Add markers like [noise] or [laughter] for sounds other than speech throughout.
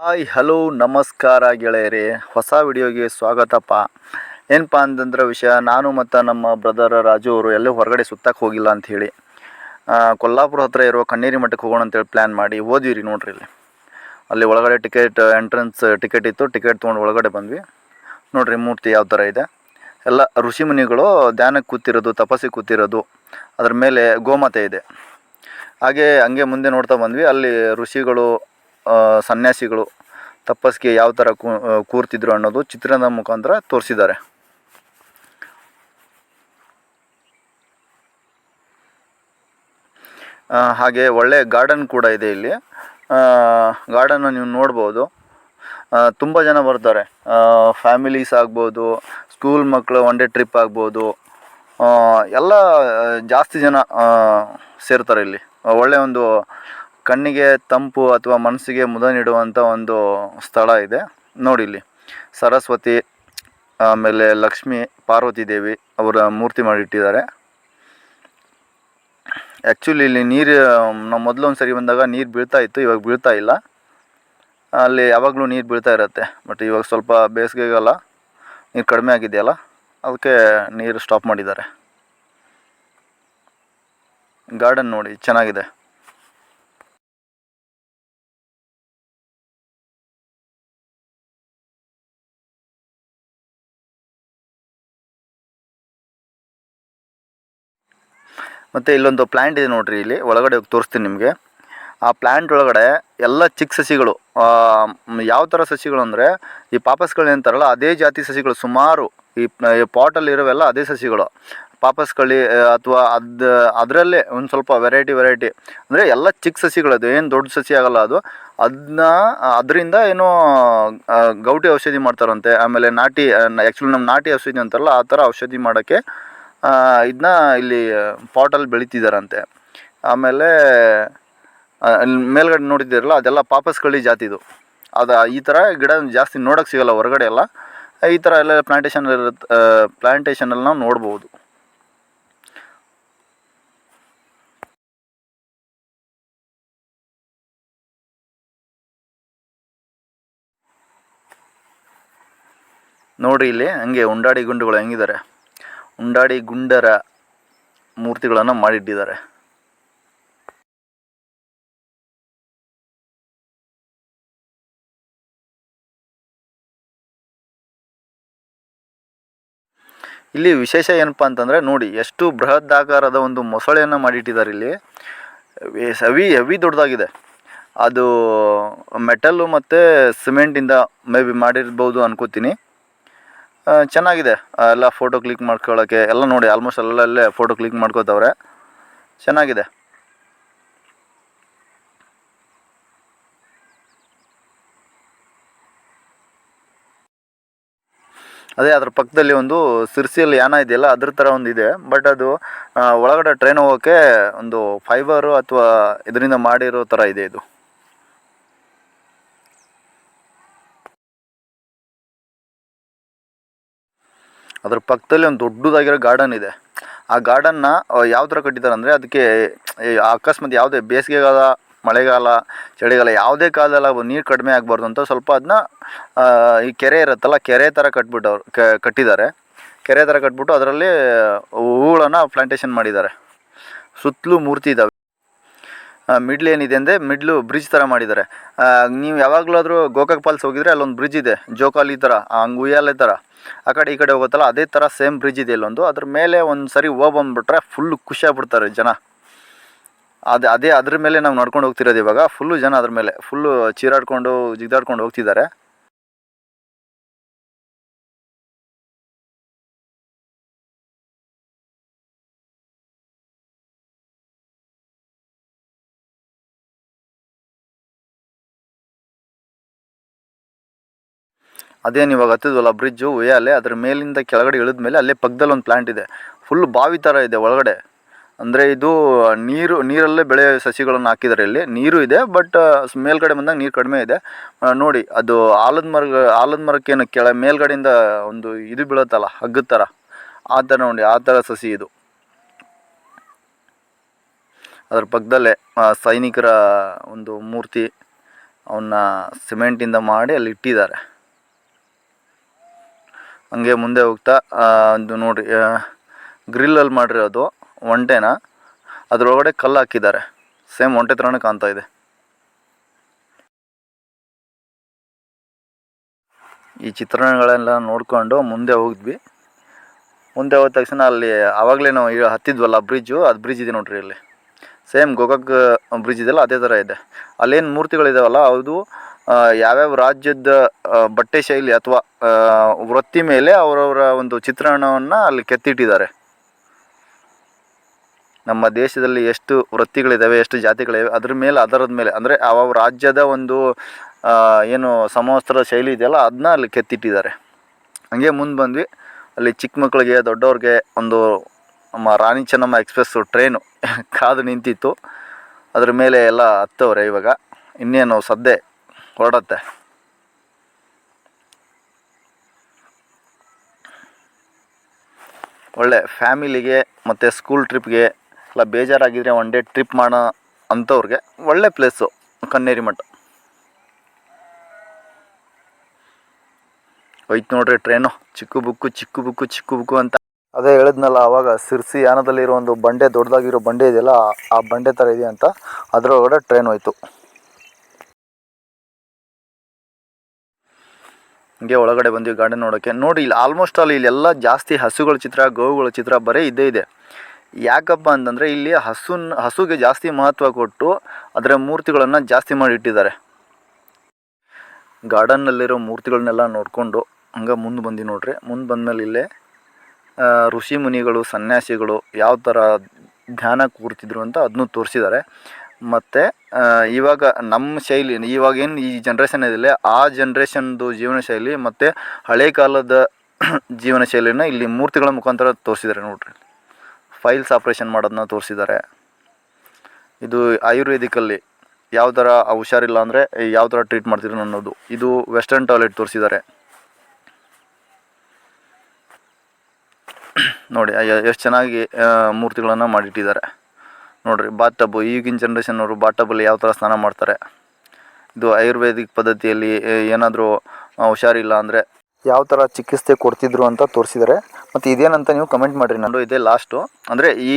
Hi hello ನಮಸ್ಕಾರ ಗೆಳೆಯರೇ. ಹೊಸ ವಿಡಿಯೋಗೆ ಸ್ವಾಗತಪ್ಪ. ಏನಪ್ಪ ಅಂತಂದ್ರೆ ವಿಷಯ ನಾನು ಮತ್ತು ನಮ್ಮ ಬ್ರದರ್ ರಾಜು ಅವರು ಎಲ್ಲೂ ಹೊರಗಡೆ ಸುತ್ತಕ್ಕೆ ಹೋಗಿಲ್ಲ ಆ, ಕೊಲ್ಲಾಪುರ ಹತ್ರ ಇರೋ ಕಣ್ಣೀರಿ ಮಠಕ್ಕೆ ಹೋಗೋಣ ಅಂತೇಳಿ ಪ್ಲ್ಯಾನ್ ಮಾಡಿ. ಹೋದ್ವಿ ರೀ ನೋಡ್ರಿ ಇಲ್ಲಿ. ಅಲ್ಲಿ ಒಳಗಡೆ ಟಿಕೆಟ್ ಎಂಟ್ರೆನ್ಸ್ ಟಿಕೆಟ್ ಇತ್ತು. ಟಿಕೆಟ್ ತೊಗೊಂಡು ಒಳಗಡೆ ಬಂದ್ವಿ. ನೋಡಿರಿ ಮೂರ್ತಿ ಯಾವ ಥರ ಇದೆ. ಎಲ್ಲ ಋಷಿ ಮುನಿಗಳು ಧ್ಯಾನಕ್ಕೆ ಕೂತಿರೋದು ತಪಸ್ಸಿ ಕೂತಿರೋದು. ಅದ್ರ ಮೇಲೆ ಗೋಮಾತೆ ಇದೆ. ಹಾಗೆ ಹಂಗೆ ಮುಂದೆ ನೋಡ್ತಾ ಬಂದ್ವಿ. ಅಲ್ಲಿ ಋಷಿಗಳು ಸನ್ಯಾಸಿಗಳು ತಪಸ್ಸಿಗೆ ಯಾವ ಥರ ಕೂರ್ತಿದ್ರು ಅನ್ನೋದು ಚಿತ್ರದ ಮುಖಾಂತರ ತೋರಿಸಿದ್ದಾರೆ. ಹಾಗೆ ಒಳ್ಳೆ ಗಾರ್ಡನ್ ಕೂಡ ಇದೆ ಇಲ್ಲಿ. ಗಾರ್ಡನ್ನು ನೀವು ನೋಡ್ಬೋದು. ತುಂಬ ಜನ ಬರ್ತಾರೆ. ಫ್ಯಾಮಿಲೀಸ್ ಆಗ್ಬೋದು, ಸ್ಕೂಲ್ ಮಕ್ಕಳು ಒನ್ ಡೇ ಟ್ರಿಪ್ ಆಗ್ಬೋದು. ಎಲ್ಲ ಜಾಸ್ತಿ ಜನ ಸೇರ್ತಾರೆ ಇಲ್ಲಿ. ಒಳ್ಳೆ ಒಂದು ಕಣ್ಣಿಗೆ ತಂಪು ಅಥವಾ ಮನಸ್ಸಿಗೆ ಮುದ ನೀಡುವಂಥ ಒಂದು ಸ್ಥಳ ಇದೆ. ನೋಡಿ ಇಲ್ಲಿ. ಸರಸ್ವತಿ, ಆಮೇಲೆ ಲಕ್ಷ್ಮಿ, ಪಾರ್ವತಿ ದೇವಿ ಅವರ ಮೂರ್ತಿ ಮಾಡಿಟ್ಟಿದ್ದಾರೆ. ಆ್ಯಕ್ಚುಲಿ ಇಲ್ಲಿ ನೀರು, ನಾವು ಮೊದಲು ಒಂದು ಸರಿ ಬಂದಾಗ ನೀರು ಬೀಳ್ತಾ ಇತ್ತು, ಇವಾಗ ಬೀಳ್ತಾ ಇಲ್ಲ. ಅಲ್ಲಿ ಯಾವಾಗಲೂ ನೀರು ಬೀಳ್ತಾ ಇರುತ್ತೆ ಬಟ್ ಇವಾಗ ಸ್ವಲ್ಪ ಬೇಸಿಗೆಗಲ್ಲ ನೀರು ಕಡಿಮೆ ಆಗಿದೆಯಲ್ಲ, ಅದಕ್ಕೆ ನೀರು ಸ್ಟಾಪ್ ಮಾಡಿದ್ದಾರೆ. ಗಾರ್ಡನ್ ನೋಡಿ, ಚೆನ್ನಾಗಿದೆ. ಮತ್ತು ಇಲ್ಲೊಂದು ಪ್ಲ್ಯಾಂಟ್ ಇದೆ ನೋಡಿರಿ ಇಲ್ಲಿ. ಒಳಗಡೆ ಹೋಗಿ ತೋರಿಸ್ತೀನಿ ನಿಮಗೆ. ಆ ಪ್ಲ್ಯಾಂಟ್ ಒಳಗಡೆ ಎಲ್ಲ ಚಿಕ್ಕ ಸಸಿಗಳು ಯಾವ ಥರ ಸಸಿಗಳು ಅಂದರೆ ಈ ಪಾಪಸ್ಗಳು ಅಂತಾರಲ್ಲ, ಅದೇ ಜಾತಿ ಸಸಿಗಳು ಸುಮಾರು ಈ ಪಾಟಲ್ಲಿ ಇರೋವೆಲ್ಲ ಅದೇ ಸಸಿಗಳು. ಪಾಪಸ್ಕಳಿ ಅಥವಾ ಅದು, ಅದರಲ್ಲೇ ಒಂದು ಸ್ವಲ್ಪ ವೆರೈಟಿ ವೆರೈಟಿ ಅಂದರೆ ಎಲ್ಲ ಚಿಕ್ಕ ಸಸಿಗಳು ಅದು, ಏನು ದೊಡ್ಡ ಸಸಿ ಆಗಲ್ಲ ಅದು. ಅದನ್ನ ಅದರಿಂದ ಏನೋ ಗೌಟಿ ಔಷಧಿ ಮಾಡ್ತಾರಂತೆ. ಆಮೇಲೆ ನಾಟಿ ಆ್ಯಕ್ಚುಲಿ ನಮ್ಮ ನಾಟಿ ಔಷಧಿ ಅಂತಾರಲ್ಲ, ಆ ಥರ ಔಷಧಿ ಮಾಡೋಕ್ಕೆ ಇದನ್ನ ಇಲ್ಲಿ ಪಾಟಲ್ಲಿ ಬೆಳೀತಿದ್ದಾರಂತೆ ಆಮೇಲೆ ಮೇಲ್ಗಡೆ ನೋಡಿದ್ದೀರಲ್ಲ, ಅದೆಲ್ಲ ಪಾಪಸ್ಕಳಿ ಜಾತಿದು. ಅದು, ಈ ಥರ ಗಿಡ ಜಾಸ್ತಿ ನೋಡೋಕ್ಕೆ ಸಿಗೋಲ್ಲ, ಹೊರಗಡೆ ಎಲ್ಲ. ಈ ಥರ ಎಲ್ಲ ಪ್ಲಾಂಟೇಶನ್ ಇರುತ್ತೆ ಪ್ಲಾಂಟೇಶನಲ್ಲಿ ನಾವು ನೋಡ್ಬೋದು. ನೋಡಿ ಇಲ್ಲಿ, ಹಂಗೆ ಉಂಡಾಡಿ ಗುಂಡುಗಳು ಹೆಂಗಿದ್ದಾರೆ ಉಂಡಾಡಿ ಗುಂಡರ ಮೂರ್ತಿಗಳನ್ನು ಮಾಡಿಟ್ಟಿದ್ದಾರೆ. ಇಲ್ಲಿ ವಿಶೇಷ ಏನಪ್ಪ ಅಂತಂದರೆ ನೋಡಿ, ಎಷ್ಟು ಬೃಹದಾಕಾರದ ಒಂದು ಮೊಸಳೆಯನ್ನು ಮಾಡಿಟ್ಟಿದ್ದಾರೆ ಇಲ್ಲಿ. ಹೆವಿ ಹೆವಿ ದೊಡ್ಡದಾಗಿದೆ. ಅದು ಮೆಟಲ್ಲು ಮತ್ತು ಸಿಮೆಂಟಿಂದ ಮೇ ಬಿ ಮಾಡಿರ್ಬೋದು ಅನ್ಕೋತೀನಿ. ಚೆನ್ನಾಗಿದೆ. ಎಲ್ಲ ಫೋಟೋ ಕ್ಲಿಕ್ ಮಾಡ್ಕೊಳ್ಳೋಕ್ಕೆ ಎಲ್ಲ ನೋಡಿ ಆಲ್ಮೋಸ್ಟ್ ಅಲ್ಲಲ್ಲೇ ಫೋಟೋ ಕ್ಲಿಕ್ ಮಾಡ್ಕೋತವ್ರೆ. ಚೆನ್ನಾಗಿದೆ. ಅದೇ ಅದ್ರ ಪಕ್ಕದಲ್ಲಿ ಒಂದು ಸಿರ್ಸಿಯಲ್ಲಿ ಯಾನ ಇದೆಯಲ್ಲ, ಅದ್ರ ಥರ ಒಂದು ಇದೆ. ಬಟ್ ಅದು ಒಳಗಡೆ ಟ್ರೈನ್ ಹೋಗೋಕ್ಕೆ ಒಂದು ಫೈಬರು ಅಥವಾ ಇದರಿಂದ ಮಾಡಿರೋ ಥರ ಇದೆ ಇದು. ಅದ್ರ ಪಕ್ಕದಲ್ಲಿ ಒಂದು ದೊಡ್ಡದಾಗಿರೋ ಗಾರ್ಡನ್ ಇದೆ. ಆ ಗಾರ್ಡನ್ನ ಯಾವ ಥರ ಕಟ್ಟಿದ್ದಾರೆ ಅಂದರೆ ಅದಕ್ಕೆ ಅಕಸ್ಮಾತ್ ಯಾವುದೇ ಬೇಸಿಗೆಗಾಲ, ಮಳೆಗಾಲ, ಚಳಿಗಾಲ ಯಾವುದೇ ಕಾಲದಲ್ಲಿ ನೀರು ಕಡಿಮೆ ಆಗಬಾರ್ದು ಅಂತ ಸ್ವಲ್ಪ ಅದನ್ನ ಈ ಕೆರೆ ಇರುತ್ತಲ್ಲ, ಕೆರೆ ಥರ ಕಟ್ಬಿಟ್ಟವ್ರು ಕಟ್ಟಿದ್ದಾರೆ. ಕೆರೆ ಥರ ಕಟ್ಬಿಟ್ಟು ಅದರಲ್ಲಿ ಹೂಗಳನ್ನು ಪ್ಲಾಂಟೇಶನ್ ಮಾಡಿದ್ದಾರೆ. ಸುತ್ತಲೂ ಮೂರ್ತಿ ಇದ್ದಾವೆ ಮಿಡ್ಲ್ ಏನಿದೆ ಅಂದರೆ ಮಿಡ್ಲು ಬ್ರಿಡ್ಜ್ ಥರ ಮಾಡಿದ್ದಾರೆ. ನೀವು ಯಾವಾಗಲಾದರೂ ಗೋಕಾಕ್ ಫಾಲ್ಸ್ ಹೋಗಿದ್ರೆ ಅಲ್ಲೊಂದು ಬ್ರಿಡ್ಜ್ ಇದೆ, ಜೋಕಾಲಿ ಥರ ಹಂಗೆ ಉಯ್ಯಾಲೆ ಥರ ಆ ಕಡೆ ಈ ಕಡೆ ಹೋಗುತ್ತಲ್ಲ, ಅದೇ ಥರ ಸೇಮ್ ಬ್ರಿಡ್ಜ್ ಇದೆ ಇಲ್ಲೊಂದು. ಅದ್ರ ಮೇಲೆ ಒಂದು ಸರಿ ಹೋಗ್ಬಂದ್ಬಿಟ್ರೆ ಫುಲ್ಲು ಫುಲ್ ಖುಷಿ ಆಗ್ಬಿಡ್ತಾರೆ ಜನ. ಅದೇ ಅದೇ ಅದ್ರ ಮೇಲೆ ನಾವು ನಡ್ಕೊಂಡು ಹೋಗ್ತಿರೋದು ಇವಾಗ. ಫುಲ್ಲು ಜನ ಅದ್ರ ಮೇಲೆ ಫುಲ್ಲು ಚೀರಾಡ್ಕೊಂಡು, ಜಿಗ್ದಾಡ್ಕೊಂಡು ಹೋಗ್ತಿದ್ದಾರೆ. ಅದೇನು ಇವಾಗ ಹತ್ತಿದ್ವಲ್ಲ ಬ್ರಿಡ್ಜು ಉಯ್ಯಾಲೆ ಅದ್ರ ಮೇಲಿಂದ ಕೆಳಗಡೆ ಇಳಿದ ಮೇಲೆ ಅಲ್ಲೇ ಪಕ್ಕದಲ್ಲಿ ಒಂದು ಪ್ಲ್ಯಾಂಟ್ ಇದೆ. ಫುಲ್ ಬಾವಿ ಥರ ಇದೆ ಒಳಗಡೆ. ಅಂದರೆ ಇದು ನೀರು, ನೀರಲ್ಲೇ ಬೆಳೆ ಸಸಿಗಳನ್ನು ಹಾಕಿದ್ದಾರೆ ಇಲ್ಲಿ. ನೀರು ಇದೆ ಬಟ್ ಮೇಲ್ಗಡೆ ಬಂದಾಗ ನೀರು ಕಡಿಮೆ ಇದೆ. ನೋಡಿ, ಅದು ಆಲದ ಮರ ಆಲದ ಮರಕ್ಕೇನು ಕೆಳ, ಮೇಲ್ಗಡೆಯಿಂದ ಒಂದು ಇದು ಬೀಳುತ್ತಲ್ಲ, ಹಗ್ಗದ ಥರ ಆ ಥರ ನೋಡಿ, ಆ ಥರ ಸಸಿ ಇದು. ಅದ್ರ ಪಕ್ಕದಲ್ಲೇ ಸೈನಿಕರ ಒಂದು ಮೂರ್ತಿ ಅವನ್ನ ಸಿಮೆಂಟಿಂದ ಮಾಡಿ ಅಲ್ಲಿ ಇಟ್ಟಿದ್ದಾರೆ. ಹಂಗೆ ಮುಂದೆ ಹೋಗ್ತಾ ಅದು ನೋಡ್ರಿ ಗ್ರಿಲ್ಲಲ್ಲಿ ಮಾಡಿರೋದು ಒಂಟೆನ, ಅದರೊಳಗಡೆ ಕಲ್ಲು ಹಾಕಿದ್ದಾರೆ. ಸೇಮ್ ಒಂಟೆ ಥರನೇ ಕಾಣ್ತಾ ಇದೆ. ಈ ಚಿತ್ರಣಗಳೆಲ್ಲ ನೋಡ್ಕೊಂಡು ಮುಂದೆ ಹೋಗಿದ್ವಿ ಮುಂದೆ ಹೋದ ತಕ್ಷಣ ಅಲ್ಲಿ ಆವಾಗಲೇ ನಾವು ಈಗ ಹತ್ತಿದ್ವಲ್ಲ ಬ್ರಿಡ್ಜು ಅದು ಬ್ರಿಡ್ಜ್ ಇದೆ ನೋಡ್ರಿ ಇಲ್ಲಿ ಸೇಮ್ ಗೋಕಾಕ್ ಬ್ರಿಡ್ಜ್ ಇದೆಯಲ್ಲ, ಅದೇ ಥರ ಇದೆ. ಅಲ್ಲೇನು ಮೂರ್ತಿಗಳಿದಾವಲ್ಲ, ಅದು ಯಾವ್ಯಾವ ರಾಜ್ಯದ ಬಟ್ಟೆ ಶೈಲಿ ಅಥವಾ ವೃತ್ತಿ ಮೇಲೆ ಅವರವರ ಒಂದು ಚಿತ್ರಣವನ್ನು ಅಲ್ಲಿ ಕೆತ್ತಿಟ್ಟಿದ್ದಾರೆ? ನಮ್ಮ ದೇಶದಲ್ಲಿ ಎಷ್ಟು ವೃತ್ತಿಗಳಿದ್ದಾವೆ ಎಷ್ಟು ಜಾತಿಗಳಿವೆ, ಅದ್ರ ಮೇಲೆ, ಅದರದ ಮೇಲೆ, ಅಂದರೆ ಯಾವ ರಾಜ್ಯದ ಒಂದು ಏನು ಸಮವಸ್ತ್ರ ಶೈಲಿ ಇದೆಯಲ್ಲ ಅದನ್ನ ಅಲ್ಲಿ ಕೆತ್ತಿಟ್ಟಿದ್ದಾರೆ. ಹಂಗೆ ಮುಂದೆ ಬಂದ್ವಿ. ಅಲ್ಲಿ ಚಿಕ್ಕ ಮಕ್ಕಳಿಗೆ, ದೊಡ್ಡವ್ರಿಗೆ ಒಂದು ನಮ್ಮ ರಾಣಿ ಚೆನ್ನಮ್ಮ ಎಕ್ಸ್ಪ್ರೆಸ್ಸು ಟ್ರೈನು ಕಾದು ನಿಂತಿತ್ತು. ಅದ್ರ ಮೇಲೆ ಎಲ್ಲ ಹತ್ತವ್ರೆ ಇವಾಗ. ಇನ್ನೇನು ಸದ್ದೆ ಹೊರಡತ್ತೆ. ಒಳ್ಳೆ ಫ್ಯಾಮಿಲಿಗೆ ಮತ್ತು ಸ್ಕೂಲ್ ಟ್ರಿಪ್ಗೆ ಎಲ್ಲ ಬೇಜಾರಾಗಿದ್ದರೆ ಒನ್ ಡೇ ಟ್ರಿಪ್ ಮಾಡೋ ಅಂಥವ್ರಿಗೆ ಒಳ್ಳೆ ಪ್ಲೇಸು ಕನ್ನೇರಿ ಮಠ. ಹೋಯ್ತು ನೋಡ್ರಿ ಟ್ರೈನು ಚಿಕ್ಕ ಬುಕ್ಕು ಚಿಕ್ಕ ಬುಕ್ಕು ಚಿಕ್ಕ ಬುಕ್ಕು ಅಂತ. ಅದೇ ಹೇಳಿದ್ನಲ್ಲ, ಅವಾಗ ಸಿರ್ಸಿ ಯಾನದಲ್ಲಿರೋ ಒಂದು ಬಂಡೆ ದೊಡ್ಡದಾಗಿರೋ ಬಂಡೆ ಇದೆಯಲ್ಲ, ಆ ಬಂಡೆ ಥರ ಇದೆ ಅಂತ ಅದರೊಳಗಡೆ ಟ್ರೈನ್ ಹೋಯ್ತು. ಹಂಗೆ ಒಳಗಡೆ ಬಂದ್ವಿ ಗಾರ್ಡನ್ ನೋಡೋಕ್ಕೆ. ನೋಡಿ, ಇಲ್ಲಿ ಆಲ್ಮೋಸ್ಟ್ ಅಲ್ಲಿ ಇಲ್ಲೆಲ್ಲ ಜಾಸ್ತಿ ಹಸುಗಳ ಚಿತ್ರ, ಗೋವುಗಳ ಚಿತ್ರ ಬರೀ ಇದ್ದೇ ಇದೆ. ಯಾಕಪ್ಪ ಅಂತಂದರೆ ಇಲ್ಲಿ ಹಸುನ್, ಹಸುಗೆ ಜಾಸ್ತಿ ಮಹತ್ವ ಕೊಟ್ಟು ಅದರ ಮೂರ್ತಿಗಳನ್ನು ಜಾಸ್ತಿ ಮಾಡಿ ಇಟ್ಟಿದ್ದಾರೆ. ಗಾರ್ಡನ್ನಲ್ಲಿರೋ ಮೂರ್ತಿಗಳನ್ನೆಲ್ಲ ನೋಡಿಕೊಂಡು ಹಂಗೆ ಮುಂದೆ ಬಂದು ನೋಡ್ರಿ. ಮುಂದೆ ಬಂದಮೇಲೆ ಇಲ್ಲೇ ಋಷಿ ಮುನಿಗಳು, ಸನ್ಯಾಸಿಗಳು ಯಾವ ಥರ ಧ್ಯಾನ ಕೂರ್ತಿದ್ರು ಅಂತ ಅದನ್ನು ತೋರಿಸಿದ್ದಾರೆ. ಮತ್ತು ಇವಾಗ ನಮ್ಮ ಶೈಲಿ, ಇವಾಗ ಏನು ಈ ಜನ್ರೇಷನ್ ಇದಿಲ್ಲ, ಆ ಜನ್ರೇಷನ್ದು ಜೀವನ ಶೈಲಿ ಮತ್ತು ಹಳೆ ಕಾಲದ [coughs] ಜೀವನ ಶೈಲಿನ ಇಲ್ಲಿ ಮೂರ್ತಿಗಳ ಮುಖಾಂತರ ತೋರಿಸಿದ್ದಾರೆ ನೋಡ್ರಿ. ಫೈಲ್ಸ್ ಆಪ್ರೇಷನ್ ಮಾಡೋದನ್ನ ತೋರಿಸಿದ್ದಾರೆ. ಇದು ಆಯುರ್ವೇದಿಕಲ್ಲಿ ಯಾವ ಥರ ಹುಷಾರಿಲ್ಲ ಅಂದರೆ ಯಾವ ಥರ ಟ್ರೀಟ್ ಮಾಡ್ತಿದ್ರು ಅನ್ನೋದು. ಇದು ವೆಸ್ಟರ್ನ್ ಟಾಯ್ಲೆಟ್ ತೋರಿಸಿದ್ದಾರೆ. ನೋಡಿ ಎಷ್ಟು ಚೆನ್ನಾಗಿ ಮೂರ್ತಿಗಳನ್ನು ಮಾಡಿಟ್ಟಿದ್ದಾರೆ. ನೋಡ್ರಿ ಬಾತ್ ಟಬ್ಬು ಈಗಿನ ಜನ್ರೇಷನ್ನವರು ಬಾತ್ ಟಬ್ಬಲ್ಲಿ ಯಾವ ಥರ ಸ್ನಾನ ಮಾಡ್ತಾರೆ? ಇದು ಆಯುರ್ವೇದಿಕ್ ಪದ್ಧತಿಯಲ್ಲಿ ಏನಾದರೂ ಹುಷಾರಿಲ್ಲ ಅಂದರೆ? ಯಾವ ಥರ ಚಿಕಿತ್ಸೆ ಕೊಡ್ತಿದ್ರು ಅಂತ ತೋರಿಸಿದ್ದಾರೆ ಮತ್ತು ಇದೇನಂತ ನೀವು ಕಮೆಂಟ್ ಮಾಡಿರಿ ನಾನು. ಇದೇ ಲಾಸ್ಟು ಅಂದರೆ ಈ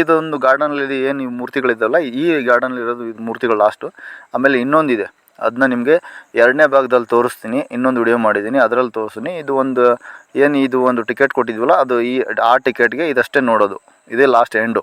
ಇದೊಂದು ಗಾರ್ಡನಲ್ಲಿ ಏನು ಈ ಮೂರ್ತಿಗಳಿದ್ದಾವಲ್ಲ ಈ ಗಾರ್ಡನಲ್ಲಿ ಇರೋದು ಇದು ಮೂರ್ತಿಗಳು ಲಾಸ್ಟು ಆಮೇಲೆ ಇನ್ನೊಂದಿದೆ. ಅದನ್ನ ನಿಮಗೆ ಎರಡನೇ ಭಾಗದಲ್ಲಿ ತೋರಿಸ್ತೀನಿ ಇನ್ನೊಂದು ವಿಡಿಯೋ ಮಾಡಿದ್ದೀನಿ ಅದರಲ್ಲಿ ತೋರಿಸ್ತೀನಿ. ಇದು ಒಂದು ಏನು ಇದು ಒಂದು ಟಿಕೆಟ್ ಕೊಟ್ಟಿದ್ವಲ್ಲ ಅದು ಈ ಆ ಟಿಕೆಟ್ಗೆ ಇದಷ್ಟೇ ನೋಡೋದು. ಇದೇ ಲಾಸ್ಟ್ ಎಂಡು